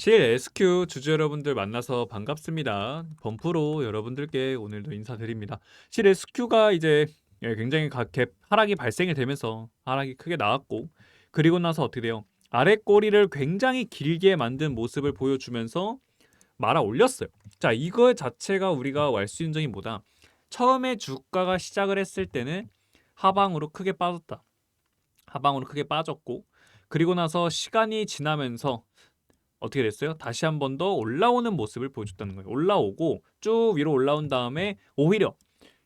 실 SQ 주주 여러분들 만나서 반갑습니다. 범프로 여러분들께 오늘도 인사드립니다. 실 SQ가 이제 예, 굉장히 가- 갭 하락이 발생이 되면서 하락이 크게 나왔고 그리고 나서 어떻게 돼요? 아래 꼬리를 굉장히 길게 만든 모습을 보여주면서 말아 올렸어요. 자, 이거 자체가 우리가 알 수 있는 점이 뭐다? 처음에 주가가 시작을 했을 때는 하방으로 크게 빠졌다. 하방으로 크게 빠졌고 그리고 나서 시간이 지나면서 어떻게 됐어요? 다시 한 번 더 올라오는 모습을 보여줬다는 거예요. 올라오고 쭉 위로 올라온 다음에 오히려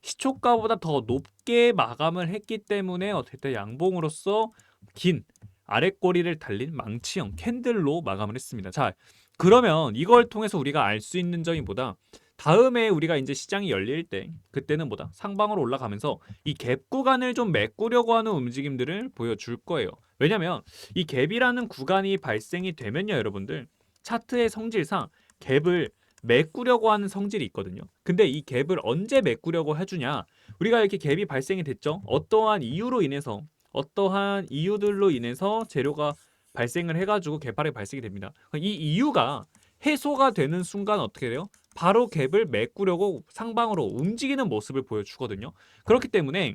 시초가보다 더 높게 마감을 했기 때문에 됐다? 양봉으로서 긴 아랫꼬리를 달린 망치형 캔들로 마감을 했습니다. 자, 그러면 이걸 통해서 우리가 알 수 있는 점이 뭐다? 다음에 우리가 이제 시장이 열릴 때 그때는 뭐다? 상방으로 올라가면서 이 갭 구간을 좀 메꾸려고 하는 움직임들을 보여줄 거예요. 왜냐면 이 갭이라는 구간이 발생이 되면요, 여러분들 차트의 성질상 갭을 메꾸려고 하는 성질이 있거든요. 근데 이 갭을 언제 메꾸려고 해주냐? 우리가 이렇게 갭이 발생이 됐죠. 어떠한 이유로 인해서 어떠한 이유들로 인해서 재료가 발생을 해가지고 개발이 발생이 됩니다. 이 이유가 해소가 되는 순간 어떻게 돼요? 바로 갭을 메꾸려고 상방으로 움직이는 모습을 보여주거든요. 그렇기 때문에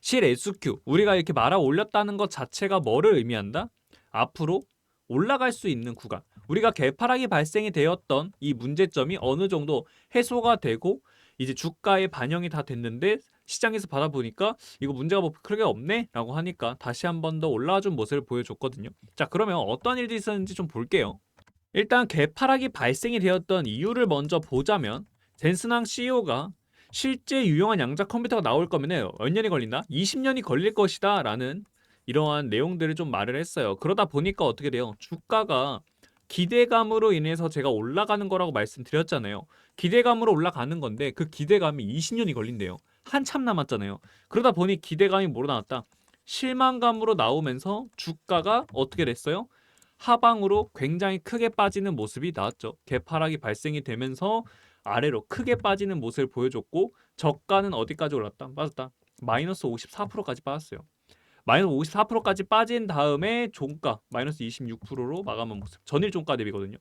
실 SQ 우리가 이렇게 말아 올렸다는 것 자체가 뭐를 의미한다? 앞으로 올라갈 수 있는 구간. 우리가 개파락이 발생이 되었던 이 문제점이 어느 정도 해소가 되고 이제 주가에 반영이 다 됐는데 시장에서 받아보니까 이거 문제가 뭐 크게 없네 라고 하니까 다시 한 번 더 올라와 준 모습을 보여줬거든요. 자 그러면 어떤 일들이 있었는지 좀 볼게요. 일단 개파락이 발생이 되었던 이유를 먼저 보자면 젠슨항 CEO가 실제 유용한 양자 컴퓨터가 나올 거면 몇 년이 걸린다? 20년이 걸릴 것이다 라는 이러한 내용들을 좀 말을 했어요. 그러다 보니까 어떻게 돼요? 주가가 기대감으로 인해서 제가 올라가는 거라고 말씀드렸잖아요. 기대감으로 올라가는 건데 그 기대감이 20년이 걸린대요. 한참 남았잖아요. 그러다 보니 기대감이 뭐로 나왔다? 실망감으로 나오면서 주가가 어떻게 됐어요? 하방으로 굉장히 크게 빠지는 모습이 나왔죠. 개파락이 발생이 되면서 아래로 크게 빠지는 모습을 보여줬고 저가는 어디까지 올랐다? 빠졌다. 마이너스 54%까지 빠졌어요. 마이너스 54%까지 빠진 다음에 종가 마이너스 26%로 마감한 모습. 전일 종가 대비거든요.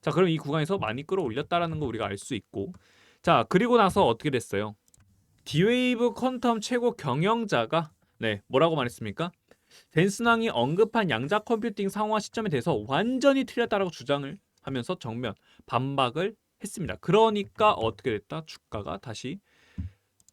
자, 그럼 이 구간에서 많이 끌어올렸다라는 거 우리가 알 수 있고. 자, 그리고 나서 어떻게 됐어요? 디웨이브 퀀텀 최고 경영자가 네, 뭐라고 말했습니까? 댄스낭이 언급한 양자 컴퓨팅 상황 시점에 대해서 완전히 틀렸다라고 주장을 하면서 정면 반박을 했습니다. 그러니까 어떻게 됐다? 주가가 다시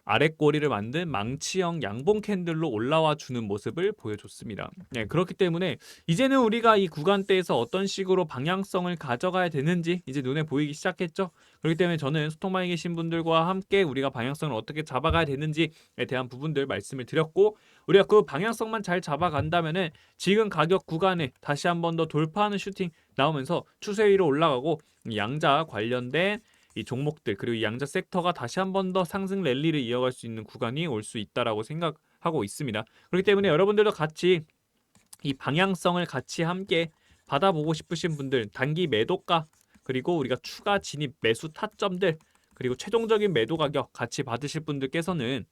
아랫꼬리를 만든 망치형 양봉 캔들로 올라와 주는 모습을 보여줬습니다. 네, 그렇기 때문에 이제는 우리가 이 구간대에서 어떤 식으로 방향성을 가져가야 되는지 이제 눈에 보이기 시작했죠. 그렇기 때문에 저는 소통방에 계신 분들과 함께 우리가 방향성을 어떻게 잡아가야 되는지에 대한 부분들 말씀을 드렸고 우리가 그 방향성만 잘 잡아간다면은 지금 가격 구간에 다시 한 번 더 돌파하는 슈팅 나오면서 추세 위로 올라가고 양자 관련된 이 종목들 그리고 이 양자 섹터가 다시 한 번 더 상승 랠리를 이어갈 수 있는 구간이 올 수 있다라고 생각하고 있습니다. 그렇기 때문에 여러분들도 같이 이 방향성을 같이 함께 받아보고 싶으신 분들 단기 매도가 그리고 우리가 추가 진입 매수 타점들 그리고 최종적인 매도 가격 같이 받으실 분들께서는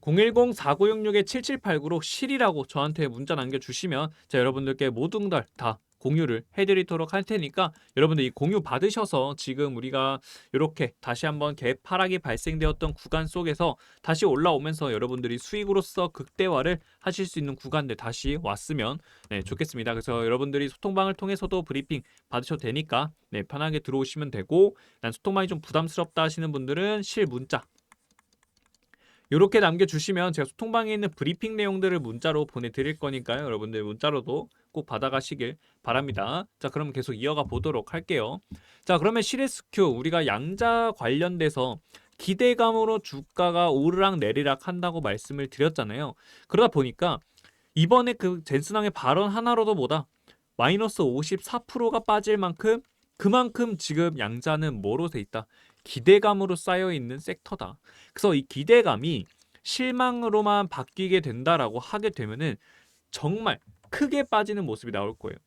010-4966-7789로 실이라고 저한테 문자 남겨주시면 제가 여러분들께 모든 걸 다 공유를 해드리도록 할 테니까 여러분들 이 공유 받으셔서 지금 우리가 이렇게 다시 한번 개파락이 발생되었던 구간 속에서 다시 올라오면서 여러분들이 수익으로서 극대화를 하실 수 있는 구간들 다시 왔으면 네, 좋겠습니다. 그래서 여러분들이 소통방을 통해서도 브리핑 받으셔도 되니까 네, 편하게 들어오시면 되고 난 소통방이 좀 부담스럽다 하시는 분들은 실 문자 이렇게 남겨주시면 제가 소통방에 있는 브리핑 내용들을 문자로 보내드릴 거니까요. 여러분들 문자로도 꼭 받아가시길 바랍니다. 자, 그럼 계속 이어가 보도록 할게요. 자, 그러면 시레스큐 우리가 양자 관련돼서 기대감으로 주가가 오르락 내리락 한다고 말씀을 드렸잖아요. 그러다 보니까 이번에 그 젠슨왕의 발언 하나로도 뭐다 마이너스 54%가 빠질 만큼 그만큼 지금 양자는 뭐로 돼 있다? 기대감으로 쌓여 있는 섹터다. 그래서 이 기대감이 실망으로만 바뀌게 된다라고 하게 되면은 정말 크게 빠지는 모습이 나올 거예요.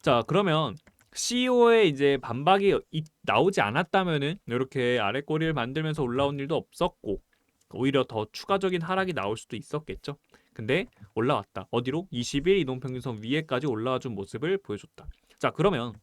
자, 그러면 CEO의 이제 반박이 이- 나오지 않았다면은 이렇게 아래 꼬리를 만들면서 올라온 일도 없었고 오히려 더 추가적인 하락이 나올 수도 있었겠죠. 근데 올라왔다. 어디로? 20일 이동평균선 위에까지 올라와 준 모습을 보여줬다. 자, 그러면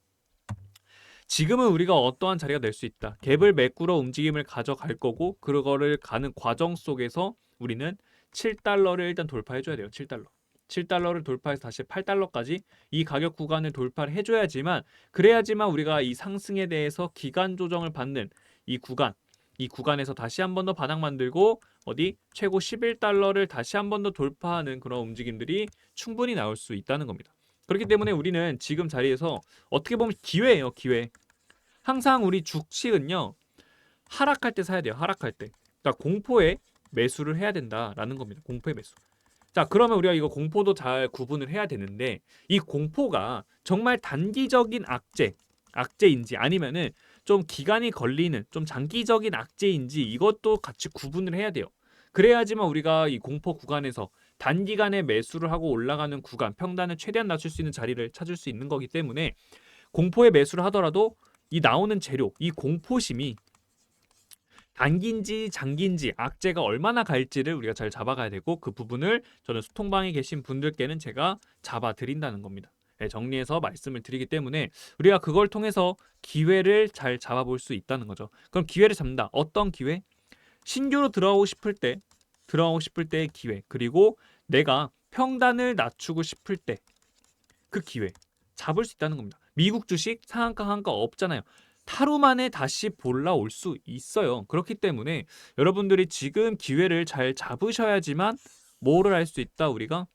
지금은 우리가 어떠한 자리가 될 수 있다. 갭을 메꾸러 움직임을 가져갈 거고 그거를 가는 과정 속에서 우리는 7달러를 일단 돌파해 줘야 돼요. 7달러. 7달러를 돌파해서 다시 8달러까지 이 가격 구간을 돌파를 해줘야지만 그래야지만 우리가 이 상승에 대해서 기간 조정을 받는 이 구간 이 구간에서 다시 한 번 더 바닥 만들고 어디 최고 11달러를 다시 한 번 더 돌파하는 그런 움직임들이 충분히 나올 수 있다는 겁니다. 그렇기 때문에 우리는 지금 자리에서 어떻게 보면 기회예요, 기회. 항상 우리 주식은요 하락할 때 사야 돼요, 하락할 때. 그러니까 공포에 매수를 해야 된다라는 겁니다. 공포의 매수. 자, 그러면 우리가 이거 공포도 잘 구분을 해야 되는데 이 공포가 정말 단기적인 악재, 악재인지 아니면은 좀 기간이 걸리는 좀 장기적인 악재인지 이것도 같이 구분을 해야 돼요. 그래야지만 우리가 이 공포 구간에서 단기간에 매수를 하고 올라가는 구간, 평단을 최대한 낮출 수 있는 자리를 찾을 수 있는 거기 때문에 공포에 매수를 하더라도 이 나오는 재료, 이 공포심이 단기인지 장기인지 악재가 얼마나 갈지를 우리가 잘 잡아가야 되고 그 부분을 저는 소통방에 계신 분들께는 제가 잡아 드린다는 겁니다. 네, 정리해서 말씀을 드리기 때문에 우리가 그걸 통해서 기회를 잘 잡아볼 수 있다는 거죠. 그럼 기회를 잡는다. 어떤 기회? 신규로 들어오고 싶을 때, 들어오고 싶을 때의 기회. 그리고 내가 평단을 낮추고 싶을 때 그 기회 잡을 수 있다는 겁니다. 미국 주식 상한가 한가 없잖아요. 하루 만에 다시 올라올 수 있어요. 그렇기 때문에 여러분들이 지금 기회를 잘 잡으셔야지만 뭐를 할 수 있다 우리가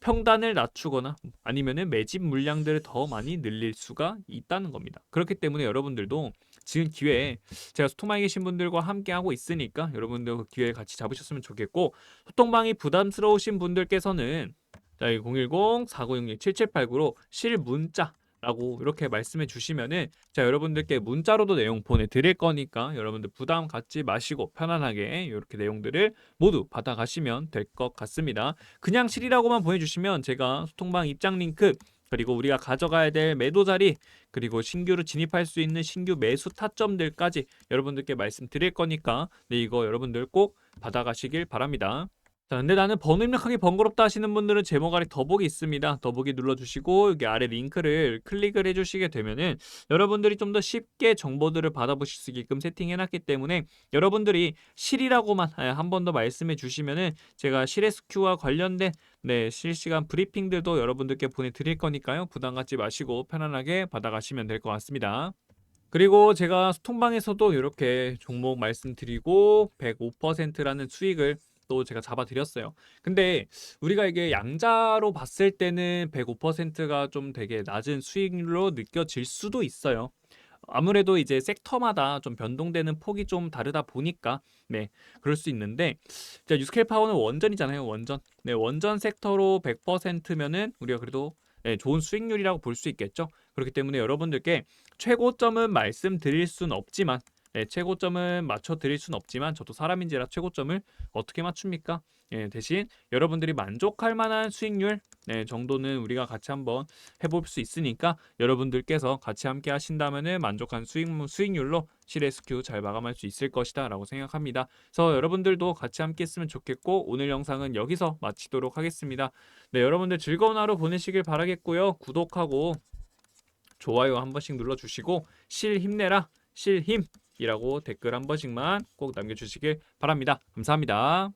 평단을 낮추거나 아니면은 매집 물량들을 더 많이 늘릴 수가 있다는 겁니다. 그렇기 때문에 여러분들도 지금 기회에 제가 소통방에 계신 분들과 함께 하고 있으니까 여러분들 그 기회 같이 잡으셨으면 좋겠고 소통방이 부담스러우신 분들께서는 자, 010-4966-7789로 실문자 라고 이렇게 말씀해 주시면은 자 여러분들께 문자로도 내용 보내드릴 거니까 여러분들 부담 갖지 마시고 편안하게 이렇게 내용들을 모두 받아가시면 될 것 같습니다. 그냥 실이라고만 보내주시면 제가 소통방 입장 링크 그리고 우리가 가져가야 될 매도 자리 그리고 신규로 진입할 수 있는 신규 매수 타점들까지 여러분들께 말씀드릴 거니까 네 이거 여러분들 꼭 받아가시길 바랍니다. 자, 근데 나는 번호 입력하기 번거롭다 하시는 분들은 제목 아래 더보기 있습니다. 더보기 눌러주시고 여기 아래 링크를 클릭을 해주시게 되면은 여러분들이 좀 더 쉽게 정보들을 받아보실 수 있게끔 세팅해놨기 때문에 여러분들이 실이라고만 한 번 더 말씀해 주시면은 제가 실SQ와 관련된 네, 실시간 브리핑들도 여러분들께 보내드릴 거니까요. 부담 갖지 마시고 편안하게 받아가시면 될 것 같습니다. 그리고 제가 소통방에서도 이렇게 종목 말씀드리고 105%라는 수익을 또 제가 잡아드렸어요. 근데 우리가 이게 양자로 봤을 때는 105%가 좀 되게 낮은 수익률로 느껴질 수도 있어요. 아무래도 이제 섹터마다 좀 변동되는 폭이 좀 다르다 보니까 네 그럴 수 있는데 자 유스케일 파워는 원전이잖아요 원전 네 원전 섹터로 100%면은 우리가 그래도 네, 좋은 수익률이라고 볼 수 있겠죠 그렇기 때문에 여러분들께 최고점은 말씀드릴 수는 없지만 네, 최고점은 맞춰 드릴 수는 없지만 저도 사람인지라 최고점을 어떻게 맞춥니까? 예, 대신 여러분들이 만족할 만한 수익률 네, 정도는 우리가 같이 한번 해볼 수 있으니까 여러분들께서 같이 함께 하신다면은 만족한 수익, 수익률로 실에스큐 잘 마감할 수 있을 것이다 라고 생각합니다. 그래서 여러분들도 같이 함께 했으면 좋겠고 오늘 영상은 여기서 마치도록 하겠습니다. 네, 여러분들 즐거운 하루 보내시길 바라겠고요. 구독하고 좋아요 한 번씩 눌러주시고 실 힘내라 실 힘 이라고 댓글 한 번씩만 꼭 남겨주시길 바랍니다. 감사합니다.